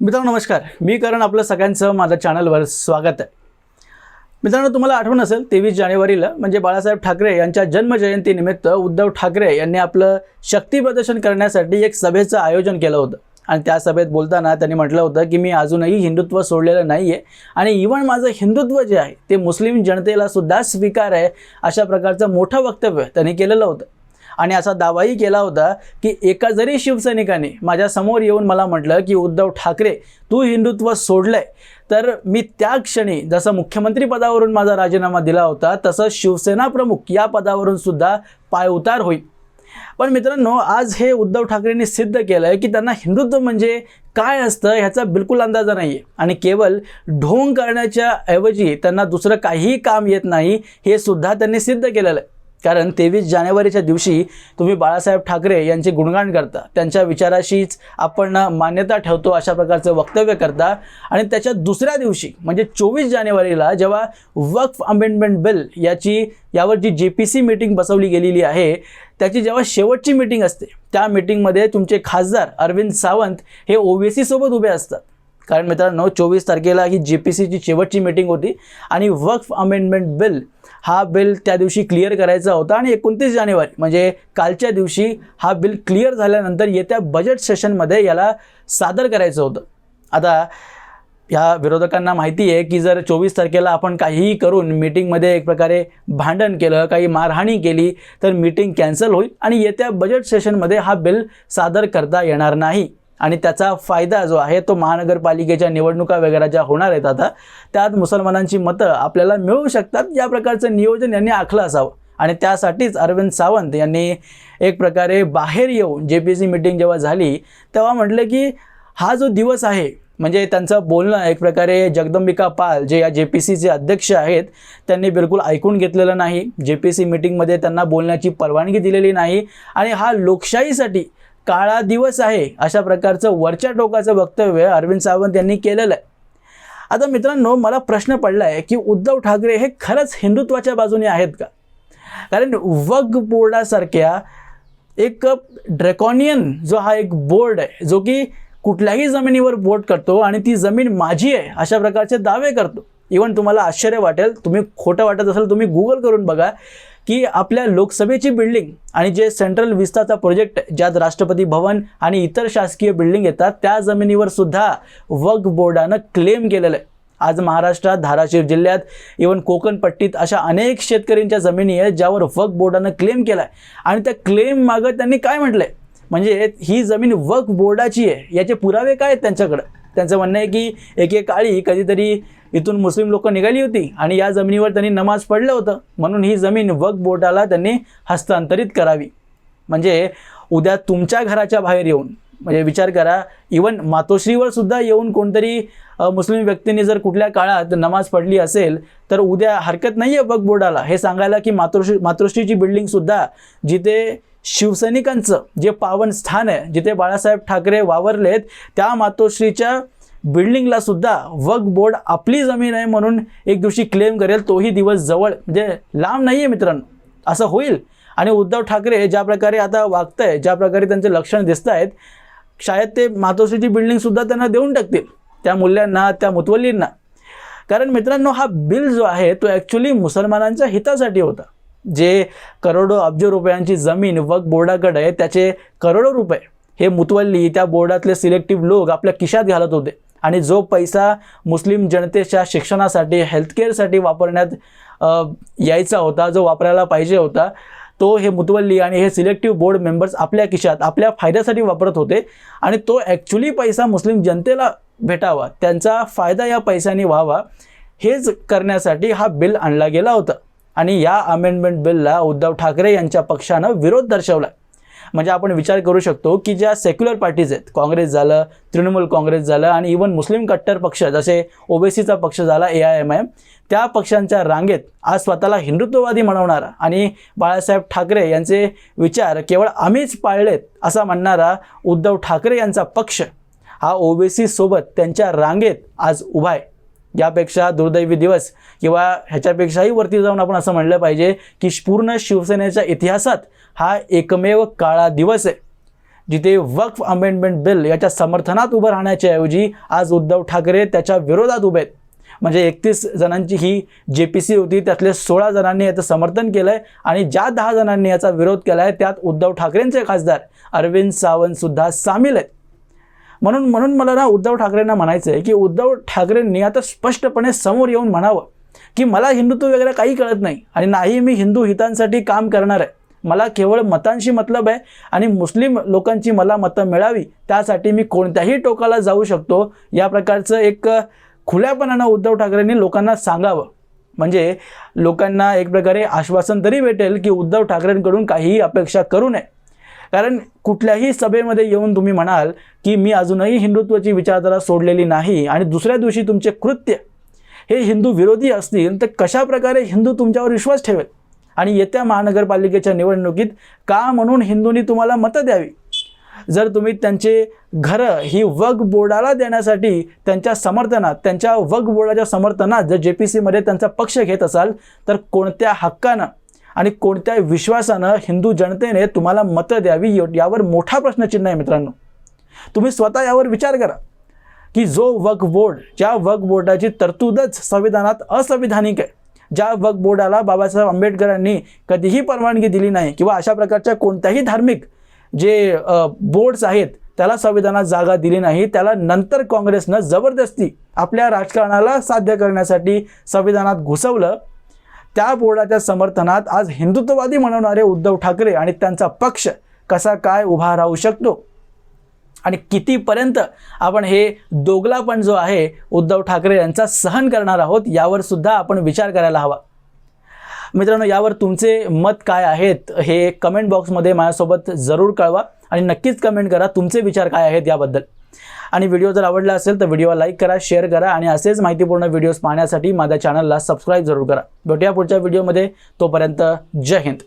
मित्रांनो नमस्कार. मी करण आपलं सगळ्यांचं माझ्या चॅनलवर स्वागत आहे. मित्रांनो तुम्हाला आठवण असेल तेवीस जानेवारीला म्हणजे बाळासाहेब ठाकरे यांच्या जन्मजयंतीनिमित्त उद्धव ठाकरे यांनी आपलं शक्ती प्रदर्शन करण्यासाठी एक सभेचं आयोजन केलं होतं. आणि त्या सभेत बोलताना त्यांनी म्हटलं होतं की मी अजूनही हिंदुत्व सोडलेलं नाही आहे आणि इव्हन माझं हिंदुत्व जे आहे ते मुस्लिम जनतेला सुद्धा स्वीकार आहे अशा प्रकारचं मोठं वक्तव्य त्यांनी केलेलं होतं. आणि असा दावाही केला होता की एका जरी शिवसैनिकाने माझ्यासमोर येऊन मला म्हटलं की उद्धव ठाकरे तू हिंदुत्व सोडलंय. तर मी त्या क्षणी जसं मुख्यमंत्री पदावरून माझा राजीनामा दिला होता तसं शिवसेना प्रमुख या पदावरून सुद्धा पायउतार होईल. पण मित्रांनो आज हे उद्धव ठाकरेंनी सिद्ध केलं आहे की त्यांना हिंदुत्व म्हणजे काय असतं ह्याचा बिलकुल अंदाजा नाही आहे आणि केवळ ढोंग करण्याच्या ऐवजी त्यांना दुसरं काहीही काम येत नाही हे सुद्धा त्यांनी सिद्ध केलेलं आहे. कारण तेवीस जानेवारीच्या दिवशी तुम्ही बाळासाहेब ठाकरे यांचे गुणगान करता. त्यांच्या विचाराशीच आपण मान्यता ठेवतो अशा प्रकारचं वक्तव्य करता. आणि त्याच्या दुसऱ्या दिवशी म्हणजे चोवीस जानेवारीला जेव्हा वक्फ अमेंडमेंट बिल याची यावर जी जे पी सी मीटिंग बसवली गेलेली आहे त्याची जेव्हा शेवटची मीटिंग असते त्या मीटिंगमध्ये तुमचे खासदार अरविंद सावंत हे ओबीसीसोबत उभे असतात. कारण मित्रांनो चोवीस तारखेला ही जी पी सीची शेवटची मीटिंग होती आणि वक्फ अमेंडमेंट बिल हा बिल त्या दिवशी क्लिअर करायचा होता आणि एकोणतीस जानेवारी म्हणजे कालच्या दिवशी हा बिल क्लिअर झाल्यानंतर येत्या बजेट सेशनमध्ये याला सादर करायचं होतं. आता ह्या विरोधकांना माहिती आहे की जर चोवीस तारखेला आपण काहीही करून मीटिंगमध्ये एक प्रकारे भांडण केलं काही मारहाणी केली तर मीटिंग कॅन्सल होईल आणि येत्या बजेट सेशनमध्ये हा बिल सादर करता येणार नाही. आणि त्याचा फायदा जो आहे तो महानगरपालिकेच्या निवडणुका वगैरे ज्या होणार आहेत आता त्यात मुसलमानांची मतं आपल्याला मिळू शकतात. या प्रकारचं नियोजन यांनी आखलं असावं. आणि त्यासाठीच अरविंद सावंत यांनी एक प्रकारे बाहेर येऊन जे पी सी मिटिंग जेव्हा झाली तेव्हा म्हटलं की हा जो दिवस आहे म्हणजे त्यांचं बोलणं एक प्रकारे जगदंबिका पाल जे या जे पी सीचे अध्यक्ष आहेत त्यांनी बिलकुल ऐकून घेतलेलं नाही. जे पी सी मिटिंगमध्ये त्यांना बोलण्याची परवानगी दिलेली नाही. आणि हा लोकशाहीसाठी काळा दिवस आहे अशा प्रकारचं वरच्या टोकाचं वक्तव्य अरविंद सावंत यांनी केलेलं आहे. आता मित्रांनो मला प्रश्न पडला आहे की उद्धव ठाकरे हे खरंच हिंदुत्वाच्या बाजूने आहेत का? कारण वग बोर्डासारख्या एक ड्रेकॉनियन जो हा एक बोर्ड आहे जो की कुठल्याही जमिनीवर बोट करतो आणि ती जमीन माझी आहे अशा प्रकारचे दावे करतो. इवन तुम्हाला आश्चर्य वाटेल तुम्ही खोटं वाटत असेल तुम्ही गुगल करून बघा की आपल्या लोकसभेची बिल्डिंग आणि जे सेंट्रल विस्ताचा प्रोजेक्ट ज्यात राष्ट्रपती भवन आणि इतर शासकीय बिल्डिंग येतात त्या जमिनीवर सुद्धा वक बोर्डानं क्लेम केलेलं आहे. आज महाराष्ट्रात धाराशिव जिल्ह्यात इवन कोकणपट्टीत अशा अनेक शेतकऱ्यांच्या जमिनी आहेत ज्यावर वक बोर्डानं क्लेम केला आहे आणि त्या क्लेम मागं त्यांनी काय म्हटलं आहे म्हणजे ही जमीन वक बोर्डाची आहे याचे पुरावे काय आहेत त्यांच्याकडं? त्यांचं म्हणणं आहे की एकेकाळी कधीतरी इथून मुस्लिम लोक निघाली होती आणि या जमिनीवर त्यांनी नमाज पडलं होतं. म्हणून ही जमीन वक्फ बोर्डाला त्यांनी हस्तांतरित करावी. म्हणजे उद्या तुमच्या घराच्या बाहेर येऊन म्हणजे विचार करा इवन मातोश्रीवर सुद्धा येऊन कोणतरी मुस्लिम व्यक्तींनी जर कुठल्या काळात नमाज पडली असेल तर उद्या हरकत नाही आहे वक्फ बोर्डाला हे सांगायला की मातोश्री मातोश्रीची बिल्डिंगसुद्धा जिथे शिवसैनिकांचं जे पावन स्थान आहे जिथे बाळासाहेब ठाकरे वावरलेत त्या मातोश्रीच्या बिल्डिंगला सुद्धा वक्फ बोर्ड आपली जमीन आहे म्हणून एक दिवशी क्लेम करेल तोही दिवस जवळ. म्हणजे लांब नाही आहे मित्रांनो. असं होईल. आणि उद्धव ठाकरे ज्या प्रकारे आता वागत आहे ज्या प्रकारे त्यांचे लक्षण दिसत आहेत शाळेत ते मातोश्रीची बिल्डिंगसुद्धा त्यांना देऊन टाकतील त्या मूल्यांना त्या मुतवल्लींना. कारण मित्रांनो हा बिल जो आहे तो ॲक्च्युली मुसलमानांच्या हितासाठी होता. जे करोडो अब्ज रुपयांची जमीन वक्फ बोर्डाकडे आहे त्याचे करोडो रुपये. हे मुतवल्ली त्या बोर्डातले सिलेक्टिव्ह लोक आपल्या खिशात घालत होते. आणि जो पैसा मुस्लिम जनतेच्या शिक्षणासाठी हेल्थकेअरसाठी वापरण्यात यायचा होता जो वापरायला पाहिजे होता तो हे मुतवल्ली आणि हे सिलेक्टिव्ह बोर्ड मेंबर्स आपल्या खिशात आपल्या फायद्यासाठी वापरत होते. आणि तो ॲक्च्युली पैसा मुस्लिम जनतेला भेटावा त्यांचा फायदा या पैशाने व्हावा हेच करण्यासाठी हा बिल आणला गेला होता. आणि या अमेंडमेंट बिलला उद्धव ठाकरे यांच्या पक्षानं विरोध दर्शवला. म्हणजे आपण विचार करू शकतो की ज्या सेक्युलर पार्टीज आहेत काँग्रेस झालं तृणमूल काँग्रेस झालं आणि इवन मुस्लिम कट्टर पक्ष जसे ओबीसीचा पक्ष झाला ए आय एम आय त्या पक्षांच्या रांगेत आज स्वतःला हिंदुत्ववादी म्हणवणारा आणि बाळासाहेब ठाकरे यांचे विचार केवळ आम्हीच पाळलेत असा म्हणणारा उद्धव ठाकरे यांचा पक्ष हा ओबीसी सोबत त्यांच्या रांगेत आज उभा आहे. यापेक्षा दुर्दैवी दिवस किंवा ह्याच्यापेक्षाही वरती जाऊन आपण असं म्हणलं पाहिजे की पूर्ण शिवसेनेच्या इतिहासात हा एकमेव काळा दिवस आहे. जिथे वक्फ अमेंडमेंट बिल याच्या समर्थनात उभं राहण्याच्या ऐवजी आज उद्धव ठाकरे त्याच्या विरोधात उभे आहेत. म्हणजे एकतीस जणांची ही जे पी सी होती त्यातले सोळा जणांनी याचं समर्थन केलं आहे आणि ज्या दहा जणांनी याचा विरोध केला आहे त्यात उद्धव ठाकरेंचे खासदार अरविंद सावंतसुद्धा सामील आहेत. म्हणून म्हणून मला ना उद्धव ठाकरेंना म्हणायचं आहे की उद्धव ठाकरेंनी आता स्पष्टपणे समोर येऊन म्हणावं की मला हिंदुत्व वगैरे काही कळत नाही आणि नाही मी हिंदू हितांसाठी काम करणार आहे. मला केवळ मतांशी मतलब आहे आणि मुस्लिम लोकांची मला मतं मिळावी त्यासाठी मी कोणत्याही टोकाला जाऊ शकतो. या प्रकारचं एक खुल्यापणानं उद्धव ठाकरेंनी लोकांना सांगावं. म्हणजे लोकांना एक प्रकारे आश्वासन तरी भेटेल की उद्धव ठाकरेंकडून काहीही अपेक्षा करू नये. कारण कुठल्याही सभेमध्ये येऊन तुम्ही म्हणाल की मी अजूनही हिंदुत्वाची विचारधारा सोडलेली नाही आणि दुसऱ्या दिवशी तुमचे कृत्य हे हिंदू विरोधी असतील तर कशाप्रकारे हिंदू तुमच्यावर विश्वास ठेवेल? आणि येत्या महानगरपालिकेच्या निवडणुकीत का म्हणून हिंदूंनी तुम्हाला मतं द्यावी? जर तुम्ही त्यांचे घरं ही वग बोर्डाला देण्यासाठी त्यांच्या समर्थनात त्यांच्या वग बोर्डाच्या समर्थनात जर जे पी सीमध्ये त्यांचा पक्ष घेत असाल तर कोणत्या हक्कानं आणि कोणत्या विश्वासानं हिंदू जनतेने तुम्हाला मतं द्यावी यावर मोठा प्रश्नचिन्ह आहे मित्रांनो. तुम्ही स्वतः यावर विचार करा की जो वक बोर्ड ज्या वक बोर्डाची तरतूदच संविधानात असंविधानिक आहे ज्या वक बोर्डाला बाबासाहेब आंबेडकरांनी कधीही परवानगी दिली नाही किंवा अशा प्रकारच्या कोणत्याही धार्मिक जे बोर्ड्स आहेत त्याला संविधानात जागा दिली नाही त्याला नंतर काँग्रेसनं जबरदस्ती आपल्या राजकारणाला साध्य करण्यासाठी संविधानात घुसवलं त्या बोर्डाच्या समर्थनात आज हिंदुत्ववादी म्हणवणारे उद्धव ठाकरे आणि त्यांचा पक्ष कसा काय उभा राहू शकतो? आणि कितीपर्यंत आपण हे दोगलापण जो आहे उद्धव ठाकरे यांचा सहन करणार आहोत यावर सुद्धा आपण विचार करायला हवा. मित्रांनो यावर तुमचे मत काय आहेत हे कमेंट बॉक्समध्ये माझ्यासोबत जरूर कळवा आणि नक्कीच कमेंट करा तुमचे विचार काय आहेत याबद्दल. आणि व्हिडिओ जर आवडला असेल तर व्हिडिओला लाईक करा शेअर करा आणि असेच माहितीपूर्ण व्हिडिओज पाहण्यासाठी माझ्या चॅनलला सबस्क्राईब जरूर करा. भेटूया पुढच्या व्हिडिओमध्ये. तोपर्यंत जय हिंद.